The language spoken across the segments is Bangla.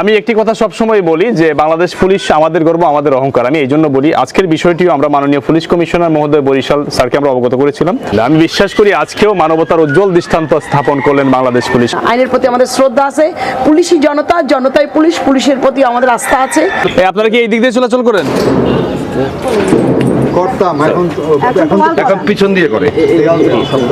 আমি একটি কথা সবসময় বলি যে বাংলাদেশ পুলিশ আমাদের গর্ব আমাদের অহংকার। আমি এই জন্য বলি আজকের বিষয়টিও আমরা মাননীয় পুলিশ কমিশনার মহোদয় বরিশাল স্যারকে আমরা অবগত করেছিলাম। আমি বিশ্বাস করি আজকেও মানবতার উজ্জ্বল দৃষ্টান্ত স্থাপন করলেন বাংলাদেশ পুলিশ। আইনের প্রতি আমাদের শ্রদ্ধা আছে পুলিশই জনতা জনতাই পুলিশ পুলিশের প্রতি আমাদের আস্থা আছে। আপনারা কি এই দিক দিয়ে চলাচল করেন? করতাম এখন এখন পিছন দিয়ে করে।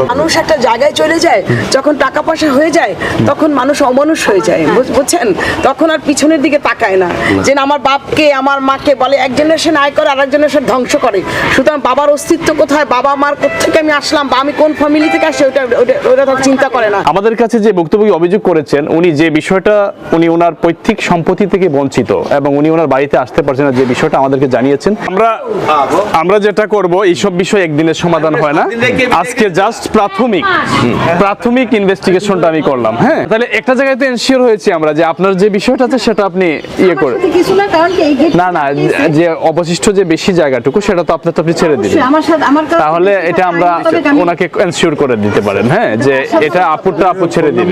মানুষ একটা জায়গায় চলে যায় যখন টাকা পয়সা হয়ে যায় তখন মানুষ অমানুষ হয়ে যায় বুঝছেন? তখন আর পিছনের দিকে তাকায় না। যে আমার বাপকে আমার মাকে বলে এক জেনারেশন আয় করে আর এক জেনারেশন ধ্বংস করে। সুতরাং বাবার অস্তিত্ব কোথায়? বাবা মার থেকে আমি আসলাম? বা আমি কোন ফ্যামিলি থেকে আসি ওটা ওটা- চিন্তা করে না। আমাদের কাছে যে বক্তব্য অভিযোগ করেছেন উনি যে বিষয়টা উনি ওনার পৈতৃক সম্পত্তি থেকে বঞ্চিত এবং উনি ওনার বাড়িতে আসতে পারছেন না যে বিষয়টা আমাদেরকে জানিয়েছেন। আমরা আমরা যেটা করব এইসব বিষয় একদিনের সমাধান হয় না। আজকে জাস্ট প্রাথমিক প্রাথমিক ইনভেস্টিগেশনটা আমি করলাম হ্যাঁ? তাহলে একটা জায়গায় তো এনশিওর হয়েছে আমরা যে আপনার যে বিষয়টা আছে সেটা আপনি ইয়ে করে কিছু না কারণ কি এই না না যে অবশিষ্ট যে বেশি জায়গাটুকু সেটা তো আপনি তো আপনি ছেড়ে দিলেন। আমার সাথে আমার কাছে তাহলে এটা আমরা ওনাকে এনশিওর করে দিতে পারেন হ্যাঁ? যে এটা আপুরটা আপু ছেড়ে দেন।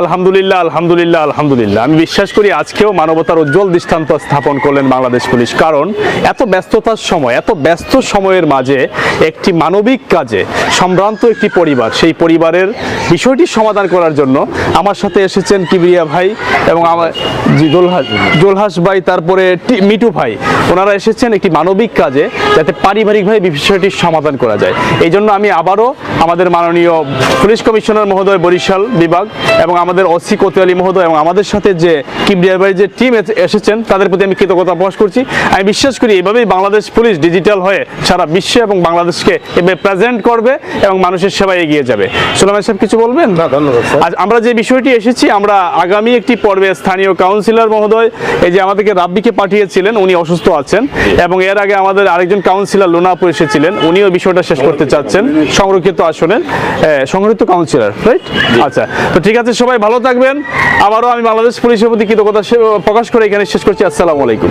আলহামদুলিল্লাহ আলহামদুলিল্লাহ আলহামদুলিল্লাহ। আমি বিশ্বাস করি আজকেও মানবতার উজ্জ্বল দৃষ্টান্ত স্থাপন করলেন বাংলাদেশ পুলিশ। কারণ এত ব্যস্ততার সময় এত ব্যস্ত সময়ের মাঝে একটি মানবিক কাজে সম্ভ্রান্ত একটি পরিবার, সেই পরিবারের বিষয়টি সমাধান করার জন্য আমার সাথে এসেছেন কিবরিয়া ভাই এবং আমার জি দোলহাস দোলহাস ভাই, তারপরে মিটু ভাই। ওনারা এসেছেন একটি মানবিক কাজে যাতে পারিবারিকভাবে বিষয়টির সমাধান করা যায়। এই জন্য আমি আবারও আমাদের মাননীয় পুলিশ কমিশনার মহোদয় বরিশাল বিভাগ এবং আমাদের ওসি কোতোয়ালি মহোদয় এবং আমাদের সাথে যে কিবরিয়া ভাই যে টিম এসেছেন, তাদের প্রতি আমি কৃতজ্ঞতা প্রকাশ করছি। আমি বিশ্বাস করি এভাবেই বাংলাদেশ পুলিশ ডিজিটাল হয়ে সারা বিশ্বে এবং বাংলাদেশকে এভাবে প্রেজেন্ট করবে এবং মানুষের সেবায় এগিয়ে যাবে। সুলাইমান সাহেব কিছু বলবেন? না, ধন্যবাদ, আজ আমরা যে বিষয়টি এসেছি আমরা আগামী একটি পর্বে স্থানীয় কাউন্সিলর মহোদয় এই যে আমাদেরকে রাব্বিকে পাঠিয়েছিলেন উনি অসুস্থ আছেন এবং এর আগে আমাদের আরেকজন কাউন্সিলর লোনাপু এসেছিলেন উনিও বিষয়টা শেষ করতে চাচ্ছেন সংরক্ষিত আসনের এ, সংরক্ষিত কাউন্সিলর রাইট আচ্ছা তো ঠিক আছে সবাই ভালো থাকবেন। আবারও আমি বাংলাদেশ পুলিশের প্রতি কৃতজ্ঞতা প্রকাশ করে এখানে শেষ করছি। আসসালামু আলাইকুম।